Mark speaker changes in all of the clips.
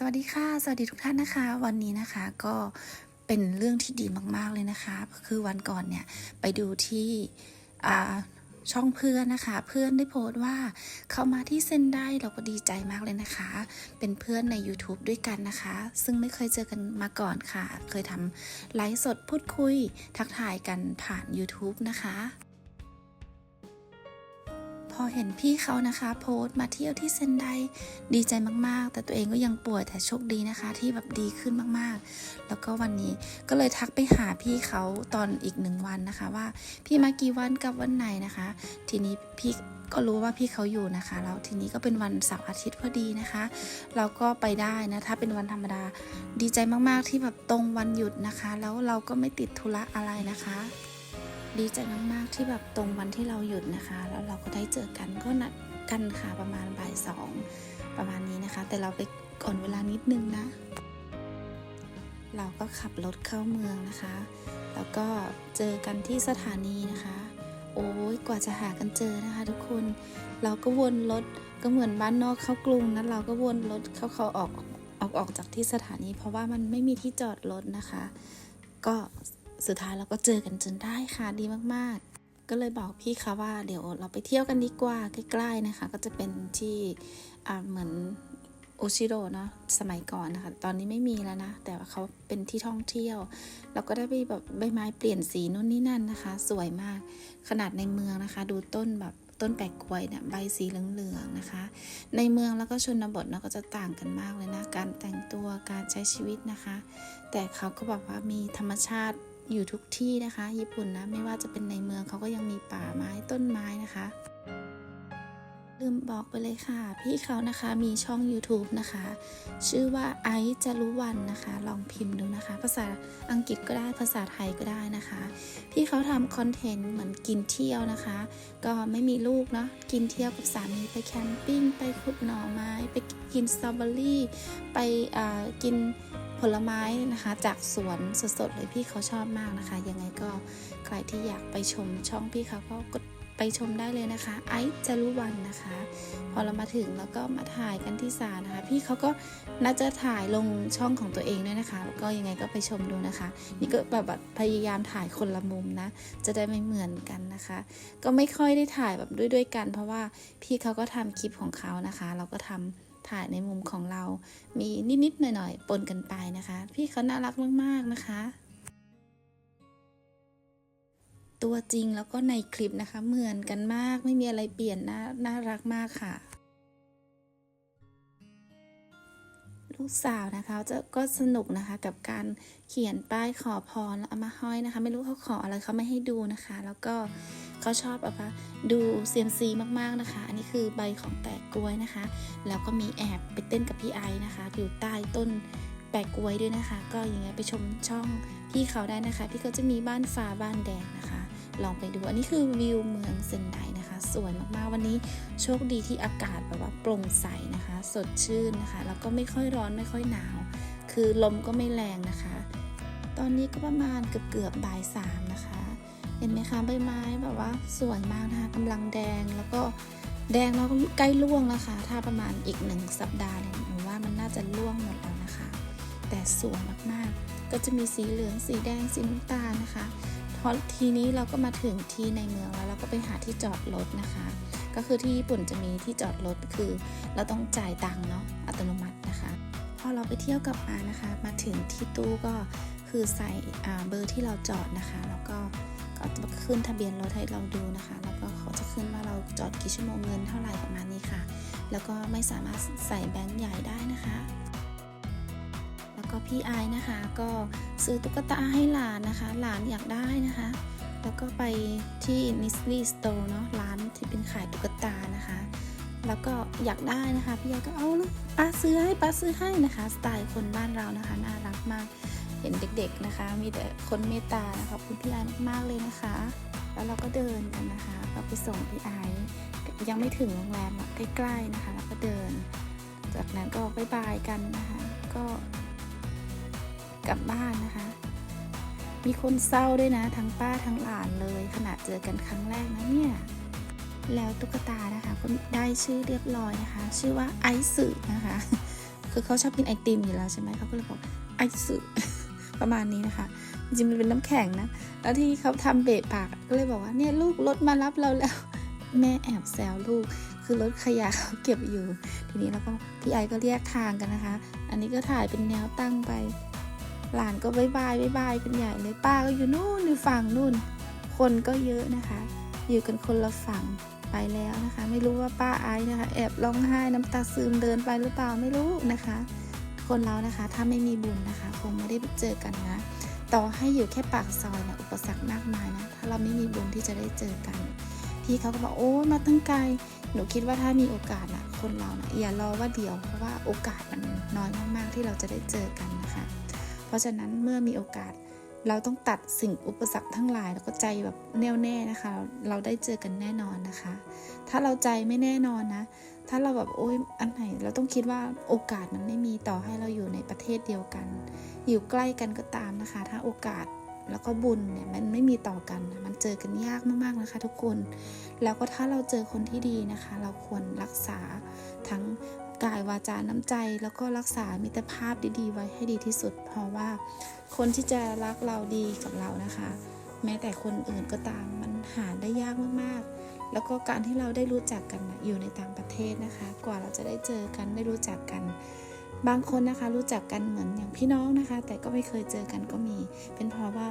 Speaker 1: สวัสดีค่ะ สวัสดีทุกท่านนะคะ วันนี้นะคะก็เป็นเรื่องที่ดีมากๆเลยนะคะ คือวันก่อนเนี่ยไปดูที่ช่องเพื่อนนะคะ เพื่อนได้โพสต์ว่าเขามาที่เซนได้เราก็ดีใจมากเลยนะคะ เป็นเพื่อนใน YouTube ด้วยกันนะคะ ซึ่งไม่เคยเจอกันมาก่อนค่ะ เคยทำไลฟ์สดพูดคุยทักทายกันผ่าน YouTube นะคะ อเห็นพี่เขานะคะ โพสต์มาเที่ยวที่เซนไดดีใจมากๆ แต่ตัวเองก็ยังป่วยแต่โชคดีนะคะ ที่แบบดีขึ้นมากๆ แล้วก็วันนี้ก็เลยทักไปหาพี่เขาตอนอีกหนึ่งวันนะคะ ว่าพี่มากี่วันกับวันไหนนะคะ ทีนี้พี่ก็รู้ว่าพี่เขาอยู่นะคะ แล้วทีนี้ก็เป็นวันเสาร์อาทิตย์พอดีนะคะ เราก็ไปได้นะถ้าเป็นวันธรรมดา ดีใจมากๆที่แบบตรงวันหยุดนะคะ แล้วเราก็ไม่ติดธุระอะไรนะคะ ดีใจมากๆที่แบบตรงวันที่เราหยุดนะคะ แล้วเราก็ได้เจอกันก็นัดกันค่ะประมาณบ่ายสองประมาณนี้นะคะ แต่เราไปก่อนเวลานิดนึงนะ เราก็ขับรถเข้าเมืองนะคะ แล้วก็เจอกันที่สถานีนะคะ โอ้ยกว่าจะหากันเจอนะคะทุกคนเราก็วนรถก็เหมือนบ้านนอกเข้ากรุงนะเราก็วนรถเข้าเขาออกออกออกจากที่สถานี เพราะว่ามันไม่มีที่จอดรถนะคะ ก็ สุดท้ายเราก็เจอกันจนได้ค่ะดีมาก ๆ ก็เลยบอกพี่เขาว่าเดี๋ยวเราไปเที่ยวกันดีกว่าใกล้ๆนะคะ ก็จะเป็นที่เหมือนโอชิโร่เนาะสมัยก่อนนะคะ ตอนนี้ไม่มีแล้วนะ แต่ว่าเขาเป็นที่ท่องเที่ยว เราก็ได้ไปแบบใบไม้เปลี่ยนสีนู่นนี่นั่นนะคะ สวยมากขนาดในเมืองนะคะ ดูต้นแบบต้นแปลกกล้วยเนี่ยใบสีเหลืองๆนะคะ ในเมืองแล้วก็ชนบทเนาะก็จะต่างกันมากเลยนะ การแต่งตัวการใช้ชีวิตนะคะ แต่เขาก็บอกว่ามีธรรมชาติ อยู่ทุกที่นะคะ ญี่ปุ่นนะไม่ว่าจะเป็นในเมืองเขาก็ยังมีป่าไม้ต้นไม้นะคะลืมบอกไปเลยค่ะ พี่เขานะคะมีช่อง YouTube นะคะ ชื่อว่าไอซ์จารุวันนะคะ ลองพิมพ์ดูนะคะ ภาษาอังกฤษก็ได้ภาษาไทยก็ได้นะคะ พี่เขาทำคอนเทนต์เหมือนกินเที่ยวนะคะ ก็ไม่มีลูกเนาะกินเที่ยวกับสามีไปแคมปิ้ง ไปขุดหน่อไม้ ไปกินสตรอเบอรี่ ไปอ่ากิน ผลไม้นะคะจากสวนสดๆเลยพี่เขาชอบมากนะคะ ยังไงก็ใครที่อยากไปชมช่องพี่เขาก็กดไปชมได้เลยนะคะไอซ์จารุวันนะคะ พอเรามาถึงแล้วก็มาถ่ายกันที่ศาลนะคะ พี่เขาก็น่าจะถ่ายลงช่องของตัวเองด้วยนะคะ แล้วก็ยังไงก็ไปชมดูนะคะ นี่ก็แบบแบบพยายามถ่ายคนละมุมนะ จะได้ไม่เหมือนกันนะคะ ก็ไม่ค่อยได้ถ่ายแบบด้วยด้วยกัน เพราะว่าพี่เขาก็ทำคลิปของเขานะคะ เราก็ทำ ถ่ายในมุมของเรา มีนิดๆหน่อยๆปนกันไปนะคะ พี่เขาน่ารักมากๆนะคะ ตัวจริงแล้วก็ในคลิปนะคะ เหมือนกันมากไม่มีอะไรเปลี่ยนน่าน่ารักมากค่ะ ลูกสาวนะคะจะก็สนุกนะคะกับการเขียนป้ายขอพรแล้วเอามาห้อยนะคะ ไม่รู้เขาขออะไรเขาไม่ให้ดูนะคะ แล้วก็เขาชอบแบบว่าดูเซียมซีมากๆนะคะ อันนี้คือใบของแปะกล้วยนะคะ แล้วก็มีแอบไปเต้นกับพี่ไอนะคะ อยู่ใต้ต้นแปะกล้วยด้วยนะคะ ก็อยังไงไปชมช่องพี่เขาได้นะคะ พี่เขาจะมีบ้านฟ้าบ้านแดงนะคะ ลองไปดูอันนี้คือวิวเมืองเซนไดนะคะ สวยมากๆวันนี้โชคดีที่อากาศแบบว่าโปร่งใสนะคะ สดชื่นนะคะ แล้วก็ไม่ค่อยร้อนไม่ค่อยหนาว คือลมก็ไม่แรงนะคะ ตอนนี้ก็ประมาณเกือบเกือบๆบ่ายสามนะคะ เห็นไหมคะใบไม้แบบว่าสวยมากนะคะกำลังแดงแล้วก็แดงแล้วใกล้ร่วงแล้วค่ะ ถ้าประมาณอีกหนึ่งสัปดาห์เนี่ยหนูว่ามันน่าจะร่วงหมดแล้วนะคะ แต่สวยมากๆ ก็จะมีสีเหลือง สีแดง สีน้ำตาลนะคะ พอทีนี้เราก็มาถึงที่ในเมืองแล้วเราก็ไปหาที่จอดรถนะคะ ก็คือที่ญี่ปุ่นจะมีที่จอดรถคือ เราต้องจ่ายตังค์เนาะอัตโนมัตินะคะ พอเราไปเที่ยวกลับมานะคะ มาถึงที่ตู้ก็คือใส่เบอร์ที่เราจอดนะคะ แล้วก็ก็จะขึ้นทะเบียนรถให้เราดูนะคะ แล้วก็เขาจะขึ้นว่าเราจอดกี่ชั่วโมงเงินเท่าไหร่ประมาณนี้ค่ะ แล้วก็ไม่สามารถใส่แบงค์ใหญ่ได้นะคะ ก็พี่ไอนะคะ ก็ซื้อตุ๊กตาให้หลานนะคะ หลานอยากได้นะคะ แล้วก็ไปที่นิสลีสโตร์เนาะร้านที่เป็นขายตุ๊กตานะคะ แล้วก็อยากได้นะคะ พี่ไอก็เอาเลยป้าซื้อให้ป้าซื้อให้นะคะ สไตล์คนบ้านเรานะคะ น่ารักมาก เห็นเด็กๆนะคะ มีแต่คนเมตตานะคะคุณพี่ไอมากๆเลยนะคะ แล้วเราก็เดินกันนะคะก็ไปส่งพี่ไอยังไม่ถึงโรงแรมใกล้ๆนะคะ แล้วก็เดิน จากนั้นก็บายบายกันนะคะ ก็ กลับบ้านนะคะ มีคนเศร้าด้วยนะ ทั้งป้าทั้งหลานเลย ขนาดเจอกันครั้งแรกนะเนี่ย แล้วตุ๊กตานะคะก็ได้ชื่อเรียบร้อยนะคะ ชื่อว่าไอซ์สึนะคะ คือเขาชอบกินไอติมอยู่แล้วใช่ไหมเขาก็เลยบอกไอซึประมาณนี้นะคะ จริงมันเป็นน้ำแข็งนะ แล้วที่เขาทำเบะปากก็เลยบอกว่าเนี่ยลูกรถมารับเราแล้ว แม่แอบแซวลูก คือรถขยะเขาเก็บอยู่ ทีนี้แล้วก็พี่ไอก็เรียกทางกันนะคะ อันนี้ก็ถ่ายเป็นแนวตั้งไป หลานก็บายบายบายบายกันใหญ่เลยป้าก็อยู่นู่นอยู่ฝั่งนู่น คนก็เยอะนะคะ อยู่กันคนละฝั่งไปแล้วนะคะ ไม่รู้ว่าป้าไอซ์นะคะ แอบร้องไห้น้ำตาซึมเดินไปหรือเปล่าไม่รู้นะคะ คนเรานะคะถ้าไม่มีบุญนะคะ คงไม่ได้เจอกันนะ ต่อให้อยู่แค่ปากซอยนะอุปสรรคมากมายนะถ้าเราไม่มีบุญที่จะได้เจอกันพี่เขาก็บอกโอ้มาตั้งไกลหนูคิดว่าถ้ามีโอกาสนะคนเรานะอย่ารอว่าเดี๋ยวเพราะว่าโอกาสมันน้อยมากๆที่เราจะได้เจอกันนะคะ เพราะฉะนั้นเมื่อมีโอกาสเราต้องตัดสิ่งอุปสรรคทั้งหลาย แล้วก็ใจแบบแน่วแน่นะคะ เราได้เจอกันแน่นอนนะคะ ถ้าเราใจไม่แน่นอนนะ ถ้าเราแบบโอ๊ยอันไหน เราต้องคิดว่าโอกาสมันไม่มีต่อให้เราอยู่ในประเทศเดียวกัน อยู่ใกล้กันก็ตามนะคะ ถ้าโอกาสแล้วก็บุญเนี่ยมันไม่มีต่อกันมันเจอกันยากมากๆนะคะ ทุกคน แล้วก็ถ้าเราเจอคนที่ดีนะคะ เราควรรักษาทั้ง กายวาจาน้ำใจแล้วก็รักษามิตรภาพดีๆ ไว้ให้ดีที่สุด เพราะว่าคนที่จะรักเราดีกับเรานะคะ แม้แต่คนอื่นก็ตามมันหาได้ยากมากๆ แล้วก็การที่เราได้รู้จักกันอยู่ในต่างประเทศนะคะ กว่าเราจะได้เจอกันได้รู้จักกัน บางคนนะคะรู้จักกันเหมือนอย่างพี่น้องนะคะ แต่ก็ไม่เคยเจอกันก็มี เป็นเพราะว่า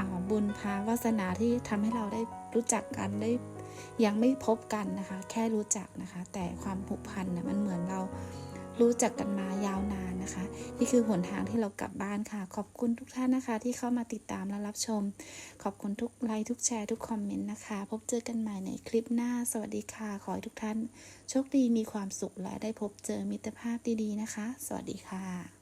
Speaker 1: าบุญพาวาสนาที่ทำให้เราได้รู้จักกันได้ ยังไม่พบกันนะคะ แค่รู้จักนะคะ แต่ความผูกพันนะมันเหมือนเรารู้จักกันมายาวนานนะคะ นี่คือหนทางที่เรากลับบ้านค่ะ ขอบคุณทุกท่านนะคะ ที่เข้ามาติดตามและรับชม ขอบคุณทุกไลค์ทุกแชร์ทุกคอมเมนต์นะคะ พบเจอกันใหม่ในคลิปหน้า สวัสดีค่ะ ขอให้ทุกท่าน โชคดีมีความสุขและได้พบเจอมิตรภาพดีๆนะคะ สวัสดีค่ะ